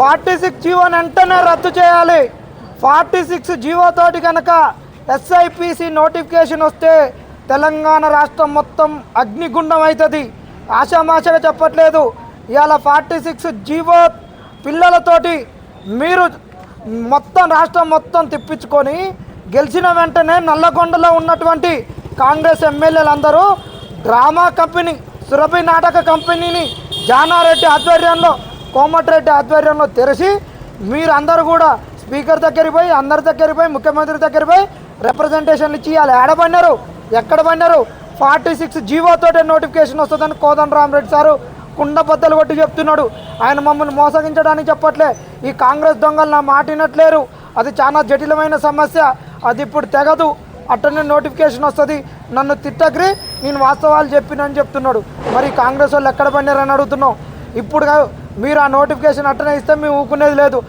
Forty six జీవోని వెంటనే రద్దు చేయాలి. ఫార్టీ సిక్స్ జీవోతోటి కనుక ఎస్ఐపిసి నోటిఫికేషన్ వస్తే తెలంగాణ రాష్ట్రం మొత్తం అగ్నిగుండం అవుతుంది ఆశామాషగా చెప్పట్లేదు. ఇవాళ ఫార్టీ సిక్స్ జీవో పిల్లలతోటి మీరు మొత్తం రాష్ట్రం మొత్తం తిప్పించుకొని గెలిచిన వెంటనే నల్లగొండలో ఉన్నటువంటి కాంగ్రెస్ ఎమ్మెల్యేలందరూ డ్రామా కంపెనీ సురభి నాటక కంపెనీని జానారెడ్డి ఆధ్వర్యంలో కోమటిరెడ్డి ఆధ్వర్యంలో తెరిచి మీరందరూ కూడా స్పీకర్ దగ్గరికి పోయి అందరి దగ్గరికి పోయి ముఖ్యమంత్రి దగ్గరికి పోయి రిప్రజెంటేషన్లు ఇచ్చి వాళ్ళు ఏడబడినారు ఎక్కడ పడినారు? ఫార్టీ సిక్స్ జీవోతోటే నోటిఫికేషన్ వస్తుందని కోదండ రామరెడ్డి సారు కుండబద్దలు కొట్టి చెప్తున్నాడు. ఆయన మమ్మల్ని మోసగించడానికి చెప్పట్లే. ఈ కాంగ్రెస్ దొంగలు నా మాటినట్లేరు. అది చాలా జటిలమైన సమస్య. అది ఇప్పుడు తెగదు. అట్టనే నోటిఫికేషన్ వస్తుంది. నన్ను తిట్టగ్రి. నేను వాస్తవాలు చెప్పినని చెప్తున్నాడు. మరి కాంగ్రెస్ వాళ్ళు ఎక్కడ పడినారని అడుగుతున్నావు ఇప్పుడు మీరు ఆ నోటిఫికేషన్ అట్టనే ఇస్తే మేము ఊకునేది లేదు.